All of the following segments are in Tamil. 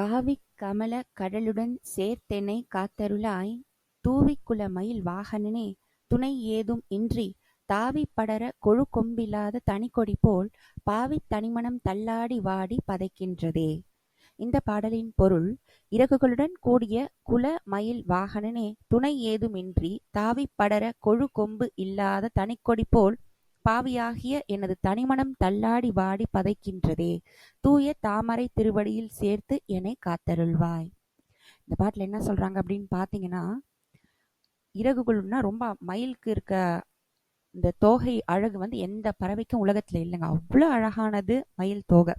காவிக் கமல கடலுடன் சேர்த்தெனைக் காத்தருளாய் தூவிக் குலமயில் வாகனனே துணை ஏதும் இன்றித் தாவிப் படரக் கொழுகொம்பில்லாத தனிக்கொடிபோல் பாவித் தனிமனம் தள்ளாடி வாடிப் பதைக்கின்றதே. இந்தப் பாடலின் பொருள் இறகுகளுடன் கூடிய குல மயில் வாகனனே துணை ஏதுமின்றித் தாவிப் படரக் கொழுகொம்பு இல்லாத தனிக்கொடிபோல் பாவியாகிய எனது தனிமனம் தள்ளாடி வாடி பதைக்கின்றதே. தூய தாமரை திருவடியில் சேர்த்து என்னை காத்தருள்வாய். இந்த பாட்டில் என்ன சொல்கிறாங்க அப்படின்னு பார்த்தீங்கன்னா இறகுகள்னா ரொம்ப மயிலுக்கு இருக்க இந்த தோகை அழகு வந்து எந்த பறவைக்கும் உலகத்தில் இல்லைங்க. அவ்வளோ அழகானது மயில் தோகை.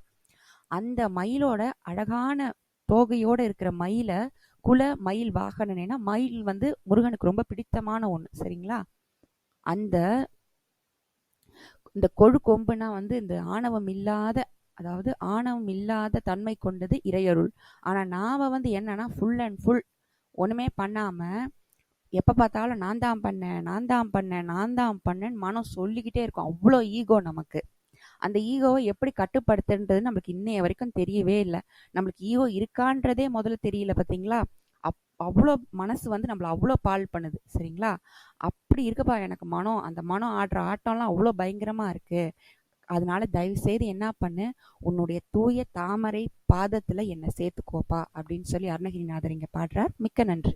அந்த மயிலோட அழகான தோகையோட இருக்கிற மயிலை குல மயில் வாகனனா. மயில் வந்து முருகனுக்கு ரொம்ப பிடித்தமான ஒன்று சரிங்களா? அந்த இந்த கொழு கொம்புனா வந்து இந்த ஆணவம் இல்லாத அதாவது ஆணவம் இல்லாத தன்மை கொண்டது இறையருள். ஆனா நாம வந்து என்னன்னா ஃபுல் அண்ட் ஃபுல் ஒண்ணுமே பண்ணாம எப்ப பார்த்தாலும் நான் தான் பண்ணேன் நான் தான் பண்ணேன் நான் தான் பண்ணேன்னு மனம் சொல்லிக்கிட்டே இருக்கும். அவ்வளோ ஈகோ நமக்கு. அந்த ஈகோவை எப்படி கட்டுப்படுத்துன்றது நம்மளுக்கு இன்னைய வரைக்கும் தெரியவே இல்லை. நம்மளுக்கு ஈகோ இருக்கான்றதே முதல்ல தெரியல பார்த்தீங்களா? அப் அவ்வளோ மனசு வந்து நம்மள அவ்வளோ பால் பண்ணுது சரிங்களா? அப்படி இருக்குப்பா எனக்கு மனம் அந்த மனம் ஆடுற ஆட்டம்லாம் அவ்வளோ பயங்கரமாக இருக்குது அதனால தயவு செய்து என்ன பண்ணு உன்னுடைய தூய தாமரை பாதத்தில் என்னை சேர்த்துக்கோப்பா அப்படின்னு சொல்லி அருணகிரிநாதர் இங்கே பாடுறார். மிக்க நன்றி.